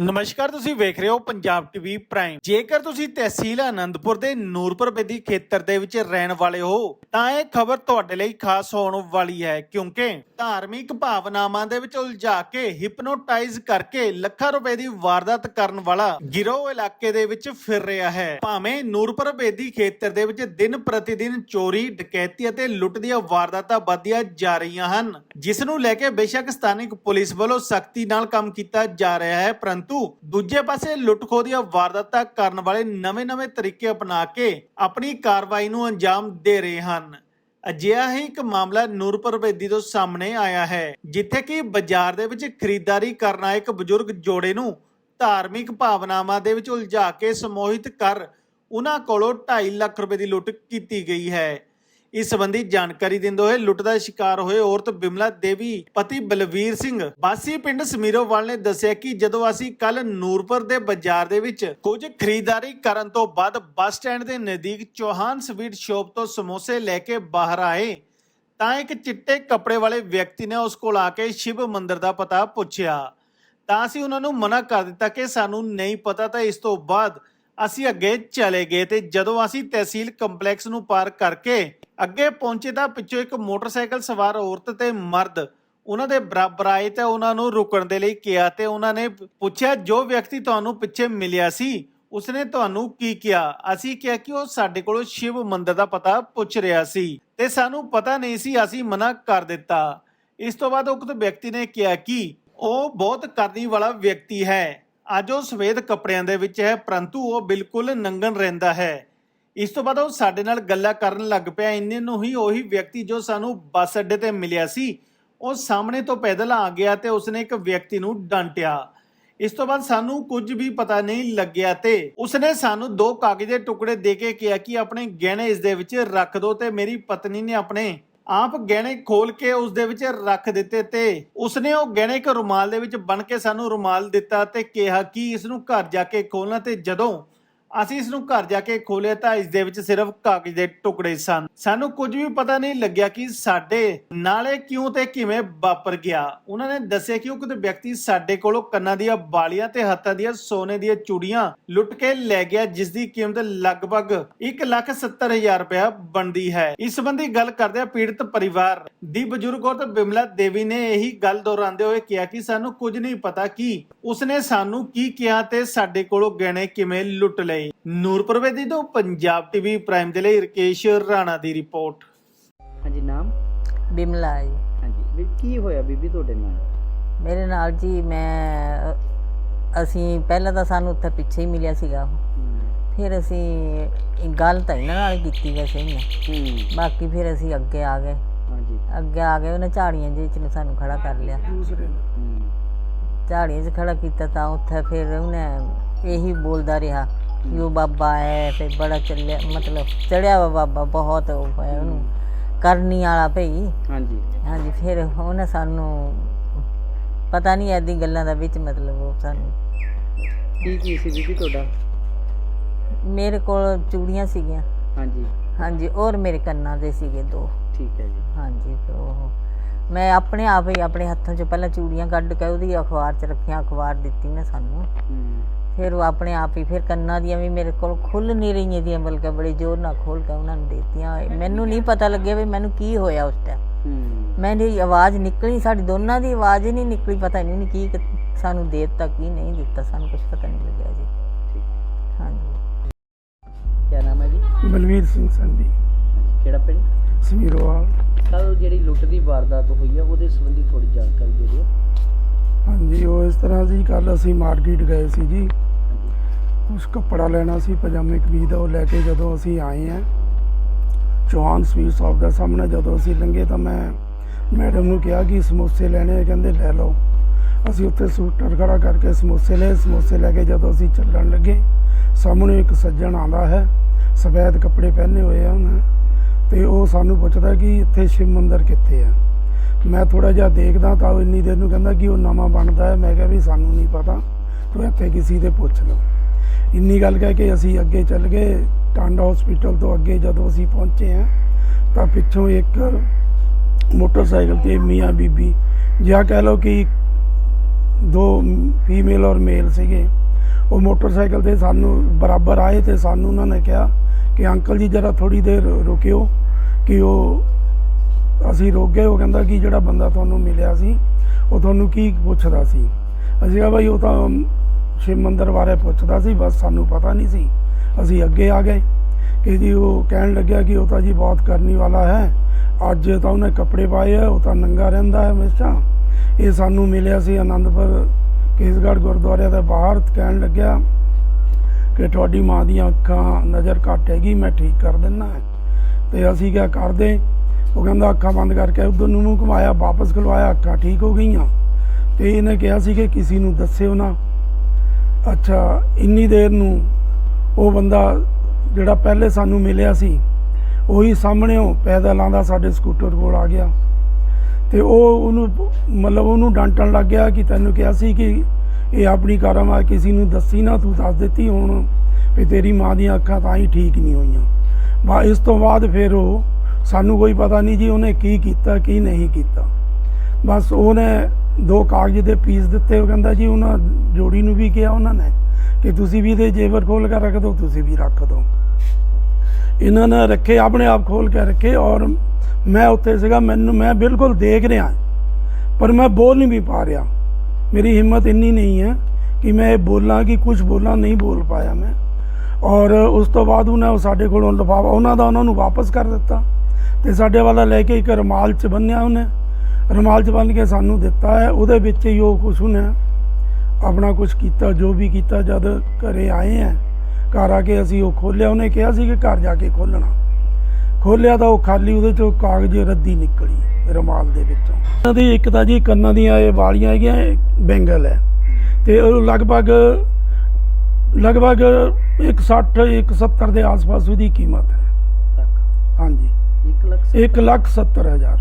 ਨਮਸਕਾਰ, ਤੁਸੀਂ ਵੇਖ ਰਹੇ ਹੋ ਪੰਜਾਬ ਟੀਵੀ ਪ੍ਰਾਈਮ। ਜੇਕਰ ਤੁਸੀਂ ਤਹਿਸੀਲ ਆਨੰਦਪੁਰ ਦੇ ਨੂਰਪੁਰ ਬੇਦੀ ਖੇਤਰ ਦੇ ਵਿੱਚ ਰਹਿਣ ਵਾਲੇ ਹੋ, ਤਾਂ ਇਹ ਖਬਰ ਤੁਹਾਡੇ ਲਈ ਖਾਸ ਹੋਣ ਵਾਲੀ ਹੈ, ਕਿਉਂਕਿ ਧਾਰਮਿਕ ਭਾਵਨਾਵਾਂ ਦੇ ਵਿੱਚ ਉਲਝਾ ਕੇ ਹਿਪਨੋਟਾਈਜ਼ ਕਰਕੇ ਲੱਖਾਂ ਰੁਪਏ ਦੀ ਵਾਰਦਾਤ ਕਰਨ ਵਾਲਾ ਗਿਰੋਹ ਇਲਾਕੇ ਦੇ ਵਿੱਚ ਫਿਰ ਰਿਹਾ ਹੈ। ਭਾਵੇਂ ਨੂਰਪੁਰ ਬੇਦੀ ਖੇਤਰ ਦੇ ਵਿੱਚ ਦਿਨ ਪ੍ਰਤੀ ਦਿਨ ਚੋਰੀ, ਡਕੈਤੀ ਅਤੇ ਲੁੱਟ ਦੀਆਂ ਵਾਰਦਾਤਾਂ ਵਧੀਆਂ ਜਾ ਰਹੀਆਂ ਹਨ, ਜਿਸ ਨੂੰ ਲੈ ਕੇ ਬੇਸ਼ੱਕ ਸਥਾਨਕ ਪੁਲਿਸ ਵੱਲੋਂ ਸਖਤੀ ਨਾਲ ਕੰਮ ਕੀਤਾ ਜਾ ਰਿਹਾ ਹੈ, ਪਰੰਤੂ ਦੂਜੇ ਪਾਸੇ ਲੁੱਟਖੋ ਦੀਆਂ ਵਾਰਦਾਤਾਂ ਕਰਨ ਵਾਲੇ ਨਵੇਂ-ਨਵੇਂ ਤਰੀਕੇ ਅਪਣਾ ਕੇ ਆਪਣੀ ਕਾਰਵਾਈ ਨੂੰ ਅੰਜਾਮ ਦੇ ਰਹੇ ਹਨ। ਅਜਿਹਾ ਹੀ ਇੱਕ ਮਾਮਲਾ ਨੂਰਪੁਰ ਬੇਦੀ ਤੋਂ ਸਾਹਮਣੇ ਆਇਆ ਹੈ, ਜਿੱਥੇ ਕਿ ਬਾਜ਼ਾਰ ਦੇ ਵਿੱਚ ਖਰੀਦਦਾਰੀ ਕਰਨ ਆਏ ਇੱਕ ਬਜ਼ੁਰਗ ਜੋੜੇ ਨੂੰ ਧਾਰਮਿਕ ਭਾਵਨਾਵਾਂ ਦੇ ਵਿੱਚ ਉਲਝਾ ਕੇ ਸਮੋਹਿਤ ਕਰ ਉਹਨਾਂ ਕੋਲੋਂ 2.5 ਲੱਖ ਰੁਪਏ ਦੀ ਲੁੱਟ ਕੀਤੀ ਗਈ ਹੈ। ਇਸ ਸੰਬੰਧੀ ਜਾਣਕਾਰੀ ਦਿੰਦੇ ਹੋਏ ਲੁੱਟ ਦਾ ਸ਼ਿਕਾਰ ਹੋਏ ਔਰਤ ਬਿਮਲਾ ਦੇਵੀ, ਪਤੀ ਬਲਵੀਰ ਸਿੰਘ ਬਾਸੀ ਪਿੰਡ ਸਮੀਰੋਵਾਲ ਨੇ ਦੱਸਿਆ ਕਿ ਜਦੋਂ ਅਸੀਂ ਕੱਲ ਨੂਰਪੁਰ ਦੇ ਬਾਜ਼ਾਰ ਦੇ ਵਿੱਚ ਕੁਝ ਖਰੀਦਦਾਰੀ ਕਰਨ ਤੋਂ ਬਾਅਦ ਬੱਸ ਸਟੈਂਡ ਦੇ ਨਜ਼ਦੀਕ ਚੌਹਾਨ ਸਵੀਟ ਸ਼ਾਪ ਤੋਂ ਸਮੋਸੇ ਲੈ ਕੇ ਬਾਹਰ ਆਏ, ਤਾਂ ਇੱਕ ਚਿੱਟੇ ਕੱਪੜੇ ਵਾਲੇ ਵਿਅਕਤੀ ਨੇ ਉਸ ਕੋਲ ਆ ਕੇ ਸ਼ਿਵ ਮੰਦਿਰ ਦਾ ਪਤਾ ਪੁੱਛਿਆ। ਤਾਂ ਅਸੀਂ ਉਹਨਾਂ ਨੂੰ ਮਨਾ ਕਰ ਦਿੱਤਾ ਕਿ ਸਾਨੂੰ ਨਹੀਂ ਪਤਾ ਤਾਂ ਇਸ ਤੋਂ ਬਾਅਦ ਅਸੀਂ ਅੱਗੇ ਚਲੇ ਗਏ ਤੇ ਜਦੋਂ ਅਸੀਂ ਤਹਿਸੀਲ ਕੰਪਲੈਕਸ ਨੂੰ ਪਾਰ ਕਰਕੇ ਅੱਗੇ ਪਹੁੰਚੇ ਤਾਂ ਪਿੱਛੋਂ ਇੱਕ ਮੋਟਰਸਾਈਕਲ ਸਵਾਰ ਔਰਤ ਤੇ ਮਰਦ। ਉਹਨਾਂ ਦੇ ਬਰਾਬਰ ਆਏ ਤੇ ਉਹਨਾਂ ਨੂੰ ਰੁਕਣ ਦੇ ਲਈ ਕਿਹਾ ਤੇ ਉਹਨਾਂ ਨੇ ਪੁੱਛਿਆ, ਜੋ ਵਿਅਕਤੀ ਤੁਹਾਨੂੰ ਪਿੱਛੇ ਮਿਲਿਆ ਸੀ, ਉਸਨੇ ਤੁਹਾਨੂੰ ਕੀ ਕਿਹਾ? ਅਸੀਂ ਕਿਹਾ ਕਿ ਉਹ ਸਾਡੇ ਕੋਲੋਂ ਸ਼ਿਵ ਮੰਦਿਰ ਦਾ ਪਤਾ ਪੁੱਛ ਰਿਹਾ ਸੀ ਤੇ ਸਾਨੂੰ ਪਤਾ ਨਹੀਂ ਸੀ, ਅਸੀਂ ਮਨਾ ਕਰ ਦਿੱਤਾ। ਇਸ ਤੋਂ ਬਾਅਦ ਉਕਤ ਵਿਅਕਤੀ ਨੇ ਕਿਹਾ ਕਿ ਉਹ ਬਹੁਤ ਕਰਨੀ ਵਾਲਾ ਵਿਅਕਤੀ ਹੈ। ਅੱਜ ਉਹ ਸਫੇਦ ਕੱਪੜਿਆਂ ਦੇ ਵਿੱਚ ਹੈ, ਪਰੰਤੂ ਉਹ ਬਿਲਕੁਲ ਨੰਗਨ ਰਹਿੰਦਾ ਹੈ। ਇਸ ਤੋਂ ਬਾਅਦ ਉਹ ਸਾਡੇ ਨਾਲ ਗੱਲਾਂ ਕਰਨ ਲੱਗ ਪਿਆ। ਇੰਨੇ ਨੂੰ ਹੀ ਉਹੀ ਵਿਅਕਤੀ ਜੋ ਸਾਨੂੰ ਬੱਸ ਅੱਡੇ ਤੇ ਮਿਲਿਆ ਸੀ, ਉਹ ਸਾਹਮਣੇ ਤੋਂ ਪੈਦਲ ਆ ਗਿਆ ਤੇ ਉਸਨੇ ਇੱਕ ਵਿਅਕਤੀ ਨੂੰ ਡਾਂਟਿਆ। ਇਸ ਤੋਂ ਬਾਅਦ ਸਾਨੂੰ ਕੁਝ ਵੀ ਪਤਾ ਨਹੀਂ ਲੱਗਿਆ ਤੇ ਉਸਨੇ ਸਾਨੂੰ ਦੋ ਕਾਗਜ਼ ਦੇ ਟੁਕੜੇ ਦੇ ਕੇ ਕਿਹਾ ਕਿ ਆਪਣੇ ਗਹਿਣੇ ਇਸ ਦੇ ਵਿੱਚ ਰੱਖ ਦਿਓ ਤੇ ਮੇਰੀ ਪਤਨੀ ਨੇ ਆਪਣੇ ਆਪ ਗਹਿਣੇ ਖੋਲ ਕੇ ਉਸ ਦੇ ਵਿੱਚ ਰੱਖ ਦਿੱਤੇ ਤੇ ਉਸਨੇ ਉਹ ਗਹਿਣੇ ਇੱਕ ਰੁਮਾਲ ਦੇ ਵਿੱਚ ਬਣ ਕੇ ਸਾਨੂੰ ਰੁਮਾਲ ਦਿੱਤਾ ਤੇ ਕਿਹਾ ਕਿ ਇਸ ਨੂੰ ਘਰ ਜਾ ਕੇ ਖੋਲਣਾ ਤੇ ਜਦੋਂ ਅਸੀਂ ਇਸ ਨੂੰ ਘਰ ਜਾ ਕੇ ਖੋਲਿਆ ਤਾਂ ਇਸ ਦੇ ਵਿੱਚ ਸਿਰਫ ਕਾਗਜ਼ ਦੇ ਟੁਕੜੇ ਸਨ। ਸਾਨੂੰ ਕੁਝ ਵੀ ਪਤਾ ਨਹੀਂ ਲੱਗਿਆ ਕਿ ਸਾਡੇ ਨਾਲੇ ਕਿਉਂ ਤੇ ਕਿਵੇਂ ਵਾਪਰ ਗਿਆ। ਉਹਨਾਂ ਨੇ ਦੱਸਿਆ ਕਿ ਉਹ ਕਿਤੇ ਵਿਅਕਤੀ ਸਾਡੇ ਕੋਲੋਂ ਕੰਨਾਂ ਦੀਆਂ ਬਾਲੀਆਂ ਤੇ ਹੱਥਾਂ ਦੀਆਂ ਸੋਨੇ ਦੀਆਂ ਚੂੜੀਆਂ ਲੁੱਟ ਕੇ ਲੈ ਗਿਆ ਜਿਸ ਦੀ ਕੀਮਤ ਲਗਭਗ 170000 ਰੁਪਇਆ ਬਣਦੀ ਹੈ। ਇਸ ਸੰਬੰਧੀ ਗੱਲ ਕਰਦਿਆਂ ਪੀੜਤ ਪਰਿਵਾਰ ਦੀ ਬਜ਼ੁਰਗ ਔਰਤ ਬਿਮਲਾ ਦੇਵੀ ਨੇ ਇਹੀ ਗੱਲ ਦੁਹਰਾਉਂਦੇ ਹੋਏ ਕਿਹਾ ਕਿ ਸਾਨੂੰ ਕੁਝ ਨਹੀਂ ਪਤਾ ਕਿ ਉਸਨੇ ਸਾਨੂੰ ਕੀ ਕਿਹਾ ਤੇ ਸਾਡੇ ਕੋਲੋਂ ਗਹਿਣੇ ਕਿਵੇਂ ਲੁੱਟ ਲਏ। ਨੂਰਪੁਰ ਬੇਦੀ ਤੋਂ ਪੰਜਾਬ ਟੀਵੀ ਪ੍ਰਾਈਮ ਦੇ ਲਈ ਰਕੇਸ਼ ਰਾਣਾ ਦੀ ਰਿਪੋਰਟ। ਹਾਂਜੀ ਨਾਮ? ਬਿਮਲਾ ਜੀ। ਹਾਂਜੀ ਵੀ ਕੀ ਹੋਇਆ ਬੀਬੀ ਤੁਹਾਡੇ ਨਾਲ? ਮੇਰੇ ਨਾਲ ਜੀ ਮੈਂ ਅਸੀਂ ਪਹਿਲਾਂ ਤਾਂ ਸਾਨੂੰ ਉੱਥੇ ਪਿੱਛੇ ਹੀ ਮਿਲਿਆ ਸੀਗਾ। ਫਿਰ ਅਸੀਂ ਇਹ ਗੱਲ ਤਾਂ ਇਹਨਾਂ ਨਾਲ ਕੀਤੀ ਵੈਸੇ ਇਹਨੇ ਹੂੰ। ਬਾਕੀ ਫਿਰ ਅਸੀਂ ਅੱਗੇ ਆ ਗਏ। ਹਾਂਜੀ। ਅੱਗੇ ਆ ਗਏ ਉਹਨੇ ਝਾੜੀਆਂ ਜਿਹੇ ਚ ਨੂੰ ਸਾਨੂੰ ਖੜਾ ਕਰ ਲਿਆ। ਹੂੰ ਝਾੜੀਆਂ 'ਚ ਖੜਾ ਕੀਤਾ ਤਾਂ ਉੱਥੇ ਫਿਰ ਉਹਨੇ ਇਹੀ ਬੋਲਦਾ ਰਿਹਾ। ਕਿ ਉਹ ਬਾਬਾ ਹੈ ਤੇ ਬੜਾ ਚੱਲਿਆ ਮਤਲਬ ਚੜਿਆ ਵਾ ਬਾਬਾ ਬਹੁਤ ਉਹ ਹੈ ਉਹਨੂੰ। ਕਰਨੀ ਵਾਲਾ ਭਈ। ਹਾਂਜੀ। ਹਾਂਜੀ ਫਿਰ ਉਹਨੇ ਸਾਨੂੰ ਪਤਾ ਨਹੀਂ ਐਦੀ ਗੱਲਾਂ ਦਾ ਵਿੱਚ ਮਤਲਬ ਉਹ ਸਾਨੂੰ। ਕੀ ਕੀ ਸੀ ਬੀਬੀ ਤੁਹਾਡਾ? ਮੇਰੇ ਕੋਲ ਚੂੜੀਆਂ ਸੀਗੀਆਂ। ਹਾਂਜੀ। ਹਾਂਜੀ ਔਰ ਮੇਰੇ ਕੰਨਾਂ ਦੇ ਸੀਗੇ ਦੋ। ਠੀਕ ਹੈ ਜੀ। ਹਾਂਜੀ ਤੇ ਉਹ ਮੈਂ ਆਪਣੇ ਆਪ ਹੀ ਆਪਣੇ ਹੱਥਾਂ 'ਚ ਪਹਿਲਾਂ ਚੂੜੀਆਂ ਕੱਢ ਕੇ ਉਹਦੀ ਅਖਬਾਰ 'ਚ ਰੱਖੀਆਂ ਅਖਬਾਰ ਦਿੱਤੀ ਨਾ ਸਾਨੂੰ। ਹੂੰ। ਫਿਰ ਉਹ ਆਪਣੇ ਆਪ ਹੀ ਫਿਰ ਕੰਨਾਂ ਦੀਆਂ ਵੀ ਮੇਰੇ ਕੋਲ ਖੁੱਲ ਨਹੀਂ ਰਹੀਆਂ ਦੀਆਂ ਬਲਕਿ ਬੜੇ ਜ਼ੋਰ ਨਾਲ ਖੋਲ ਕੇ ਉਹਨਾਂ ਨੂੰ ਦਿੱਤੀਆਂ ਮੈਨੂੰ ਨਹੀਂ ਪਤਾ ਲੱਗਿਆ ਵੀ ਮੈਨੂੰ ਕੀ ਹੋਇਆ ਉਸ ਟਾਈਮ ਹੂੰ। ਮੇਰੀ ਆਵਾਜ਼ ਨਿਕਲੀ ਸਾਡੀ ਦੋਨਾਂ ਦੀ ਆਵਾਜ਼ ਹੀ ਨਹੀਂ ਨਿਕਲੀ ਪਤਾ ਨਹੀਂ ਕੀ ਕ- ਸਾਨੂੰ ਦੇ ਦਿੱਤਾ ਕੀ ਨਹੀਂ ਦਿੱਤਾ ਸਾਨੂੰ ਕੁਝ ਪਤਾ ਨਹੀਂ ਲੱਗਿਆ ਜੀ। ਠੀਕ ਹਾਂਜੀ। ਕੀ ਨਾਮ ਹੈ ਜੀ? ਬਲਵੀਰ ਸਿੰਘ ਸੰਧੀ। ਕਿਹੜਾ ਪਿੰਡ? ਸਮੀਰੋਵਾਲ ਕੱਲ ਜਿਹੜੀ ਲੁੱਟ ਦੀ ਵਾਰਦਾਤ ਹੋਈ ਆ ਉਹਦੇ ਸੰਬੰਧੀ ਥੋੜੀ ਜਾਣਕਾਰੀ ਦੇ ਦਿਓ। ਹਾਂਜੀ ਉਹ ਇਸ ਤਰ੍ਹਾਂ ਸੀ ਕੱਲ ਅਸੀਂ ਮਾਰਕੀਟ ਗਏ ਸੀ ਜੀ। ਕੁਝ ਕੱਪੜਾ ਲੈਣਾ ਸੀ, ਪਜਾਮੇ ਕਮੀਜ਼ ਦਾ ਉਹ ਲੈ ਕੇ ਜਦੋਂ ਅਸੀਂ ਆਏ ਆ ਚੌਹਾਨ ਸਵੀਟ ਸ਼ਾਪ ਦੇ ਸਾਹਮਣੇ ਜਦੋਂ ਅਸੀਂ ਲੰਘੇ ਤਾਂ ਮੈਂ ਮੈਡਮ ਨੂੰ ਕਿਹਾ ਕਿ ਸਮੋਸੇ ਲੈਣੇ ਕਹਿੰਦੇ ਲੈ ਲਓ। ਅਸੀਂ ਉੱਥੇ ਸਕੂਟਰ ਖੜਾ ਕਰਕੇ ਸਮੋਸੇ ਲਏ, ਸਮੋਸੇ ਲੈ ਕੇ ਜਦੋਂ ਅਸੀਂ ਚੱਲਣ ਲੱਗੇ, ਸਾਹਮਣੇ ਇੱਕ ਸੱਜਣ ਆਂਦਾ ਹੈ, ਸਫੈਦ ਕੱਪੜੇ ਪਹਿਨੇ ਹੋਏ ਆ ਉਹਨੇ, ਤੇ ਉਹ ਸਾਨੂੰ ਪੁੱਛਦਾ ਕਿ ਇੱਥੇ ਸ਼ਿਵ ਮੰਦਿਰ ਕਿੱਥੇ ਆ? ਮੈਂ ਥੋੜਾ ਜਿਹਾ ਦੇਖਦਾ ਤਾਂ ਉਹ ਇੰਨੀ ਦੇਰ ਨੂੰ ਕਹਿੰਦਾ ਕਿ ਉਹ ਨਵਾਂ ਬਣਦਾ ਹੈ, ਮੈਂ ਕਿਹਾ ਵੀ ਸਾਨੂੰ ਨਹੀਂ ਪਤਾ, ਤੂੰ ਇੱਥੇ ਕਿਸੇ ਦੇ ਪੁੱਛ ਲਓ ਇੰਨੀ ਗੱਲ ਕਹਿ ਕੇ ਅਸੀਂ ਅੱਗੇ ਚੱਲ ਗਏ, ਟਾਂਡਾ ਹਸਪੀਟਲ ਤੋਂ ਅੱਗੇ ਜਦੋਂ ਅਸੀਂ ਪਹੁੰਚੇ ਆ ਤਾਂ ਪਿੱਛੋਂ ਇੱਕ ਮੋਟਰਸਾਈਕਲ ਤੇ ਮੀਆਂ ਬੀਬੀ, ਜਾਂ ਕਹਿ ਲਓ ਕਿ ਦੋ ਫੀਮੇਲ ਔਰ ਮੇਲ ਸੀਗੇ, ਉਹ ਮੋਟਰਸਾਈਕਲ ਤੇ ਸਾਨੂੰ ਬਰਾਬਰ ਆਏ ਤੇ ਸਾਨੂੰ ਉਹਨਾਂ ਨੇ ਕਿਹਾ ਕਿ ਅੰਕਲ ਜੀ ਜਰਾ ਥੋੜੀ ਦੇਰ ਰੁਕਿਓ, ਕਿ ਉਹ ਅਸੀਂ ਰੁਕ ਗਏ, ਉਹ ਕਹਿੰਦਾ ਕਿ ਜਿਹੜਾ ਬੰਦਾ ਤੁਹਾਨੂੰ ਮਿਲਿਆ ਸੀ, ਉਹ ਤੁਹਾਨੂੰ ਕੀ ਪੁੱਛਦਾ ਸੀ? ਅਸੀਂ ਕਿਹਾ ਭਾਈ ਉਹ ਤਾਂ ਸ਼ਿਵ ਮੰਦਰ ਬਾਰੇ ਪੁੱਛਦਾ ਸੀ, ਬਸ ਸਾਨੂੰ ਪਤਾ ਨਹੀਂ ਸੀ। ਅਸੀਂ ਅੱਗੇ ਆ ਗਏ। ਕਿ ਜੀ ਉਹ ਕਹਿਣ ਲੱਗਿਆ ਕਿ ਉਹ ਤਾਂ ਜੀ ਬਹੁਤ ਕਰਨੀ ਵਾਲਾ ਹੈ। ਅੱਜ ਤਾਂ ਉਹਨੇ ਕੱਪੜੇ ਪਾਏ ਆ, ਉਹ ਤਾਂ ਨੰਗਾ ਰਹਿੰਦਾ ਹੈ ਹਮੇਸ਼ਾ। ਇਹ ਸਾਨੂੰ ਮਿਲਿਆ ਸੀ ਆਨੰਦਪੁਰ, ਕੇਸਗੜ੍ਹ ਗੁਰਦੁਆਰੇ ਦੇ ਬਾਹਰ। ਕਹਿਣ ਲੱਗਿਆ ਕਿ ਤੁਹਾਡੀ ਮਾਂ ਦੀਆਂ ਅੱਖਾਂ ਨਜ਼ਰ ਘੱਟ ਹੈਗੀ, ਮੈਂ ਠੀਕ ਕਰ ਦਿੰਦਾ ਤੇ ਅਸੀਂ ਕਿਆ ਕਰਦੇ ਉਹ ਕਹਿੰਦਾ, ਅੱਖਾਂ ਬੰਦ ਕਰਕੇ ਉਧਰ ਨੂੰ ਮੂੰਹ ਘੁਮਾਇਆ, ਵਾਪਸ ਖਲਵਾਇਆ, ਅੱਖਾਂ ਠੀਕ ਹੋ ਗਈਆਂ। ਤੇ ਇਹਨੇ ਕਿਹਾ ਸੀ ਕਿ ਕਿਸੇ ਨੂੰ ਦੱਸਿਓ ਨਾ। ਅੱਛਾ, ਇੰਨੀ ਦੇਰ ਨੂੰ ਉਹ ਬੰਦਾ ਜਿਹੜਾ ਪਹਿਲੇ ਸਾਨੂੰ ਮਿਲਿਆ ਸੀ, ਉਹੀ ਸਾਹਮਣੇੋਂ ਪੈਦਲ ਆਂਦਾ ਸਾਡੇ ਸਕੂਟਰ ਕੋਲ ਆ ਗਿਆ। ਤੇ ਉਹ ਉਹਨੂੰ ਮਤਲਬ ਉਹਨੂੰ ਡਾਂਟਣ ਲੱਗ ਗਿਆ ਕਿ ਤੈਨੂੰ ਕਿਹਾ ਸੀ ਕਿ ਇਹ ਆਪਣੀ ਕਰਮ ਆ ਕਿਸੇ ਨੂੰ ਦੱਸੀ ਨਾ, ਤੂੰ ਦੱਸ ਦਿੱਤੀ ਹੁਣ ਵੀ ਤੇਰੀ ਮਾਂ ਦੀਆਂ ਅੱਖਾਂ ਤਾਂ ਹੀ ਠੀਕ ਨਹੀਂ ਹੋਈਆਂ। ਬਾ, ਇਸ ਤੋਂ ਬਾਅਦ ਫਿਰ ਉਹ ਸਾਨੂੰ ਕੋਈ ਪਤਾ ਨਹੀਂ ਜੀ ਉਹਨੇ ਕੀ ਕੀਤਾ, ਕੀ ਨਹੀਂ ਕੀਤਾ। ਬਸ ਉਹਨੇ ਦੋ ਕਾਗਜ਼ ਦੇ ਪੀਸ ਦਿੱਤੇ, ਉਹ ਕਹਿੰਦਾ ਜੀ ਉਹਨਾਂ ਜੋੜੀ ਨੂੰ ਵੀ ਕਿਹਾ ਉਹਨਾਂ ਨੇ ਕਿ ਤੁਸੀਂ ਵੀ ਇਹਦੇ ਜੇਬਰ ਖੋਲ ਕੇ ਰੱਖ ਦਿਓ, ਤੁਸੀਂ ਵੀ ਰੱਖ ਦਿਓ। ਇਹਨਾਂ ਨੇ ਰੱਖੇ, ਆਪਣੇ ਆਪ ਖੋਲ ਕੇ ਰੱਖੇ ਔਰ ਮੈਂ ਉੱਥੇ ਸੀਗਾ, ਮੈਨੂੰ, ਮੈਂ ਬਿਲਕੁਲ ਦੇਖ ਰਿਹਾ ਪਰ ਮੈਂ ਬੋਲ ਨਹੀਂ ਵੀ ਪਾ ਰਿਹਾ। ਮੇਰੀ ਹਿੰਮਤ ਇੰਨੀ ਨਹੀਂ ਹੈ ਕਿ ਮੈਂ ਇਹ ਬੋਲਾਂ ਕਿ ਕੁਝ ਬੋਲਾਂ ਨਹੀਂ ਬੋਲ ਪਾਇਆ ਮੈਂ। ਔਰ ਉਸ ਤੋਂ ਬਾਅਦ ਉਹਨੇ ਸਾਡੇ ਕੋਲੋਂ ਲਿਫਾਫਾ, ਉਹਨਾਂ ਦਾ ਉਹਨਾਂ ਨੂੰ ਵਾਪਸ ਕਰ ਦਿੱਤਾ ਤੇ ਸਾਡੇ ਵਾਲਾ ਲੈ ਕੇ ਇੱਕ ਰੁਮਾਲ 'ਚ ਬੰਨਿਆ ਉਹਨੇ। ਰੁਮਾਲ 'ਚ ਬੰਨ ਕੇ ਸਾਨੂੰ ਦਿੱਤਾ ਹੈ ਉਹਦੇ ਵਿੱਚ ਹੀ ਉਹ ਕੁਛ ਉਹਨੇ ਆਪਣਾ ਕੁਝ ਕੀਤਾ ਜੋ ਵੀ ਕੀਤਾ ਜਦ ਘਰੇ ਆਏ ਆ ਘਰ ਆ ਕੇ ਅਸੀਂ ਉਹ ਖੋਲਿਆ ਉਹਨੇ ਕਿਹਾ ਸੀ ਕਿ ਘਰ ਜਾ ਕੇ ਖੋਲਣਾ ਖੋਲਿਆ ਤਾਂ ਉਹ ਖਾਲੀ ਉਹਦੇ ਚੋਂ ਕਾਗਜ਼ ਰੱਦੀ ਨਿਕਲੀ ਰੁਮਾਲ ਦੇ ਵਿੱਚੋਂ। ਉਹਨਾਂ ਦੀ ਇੱਕ ਤਾਂ ਜੀ ਕੰਨਾਂ ਦੀਆਂ ਇਹ ਵਾਲੀਆਂ ਹੈਗੀਆਂ ਬੈਂਗਲ ਹੈ। ਤੇ ਉਹ ਲਗਭਗ ਲਗਭਗ 160 170 ਦੇ ਆਸ-ਪਾਸ ਉਹਦੀ ਕੀਮਤ ਹੈ। ਹਾਂਜੀ। 1 ਲੱਖ 1 ਲੱਖ 70 ਹਜ਼ਾਰ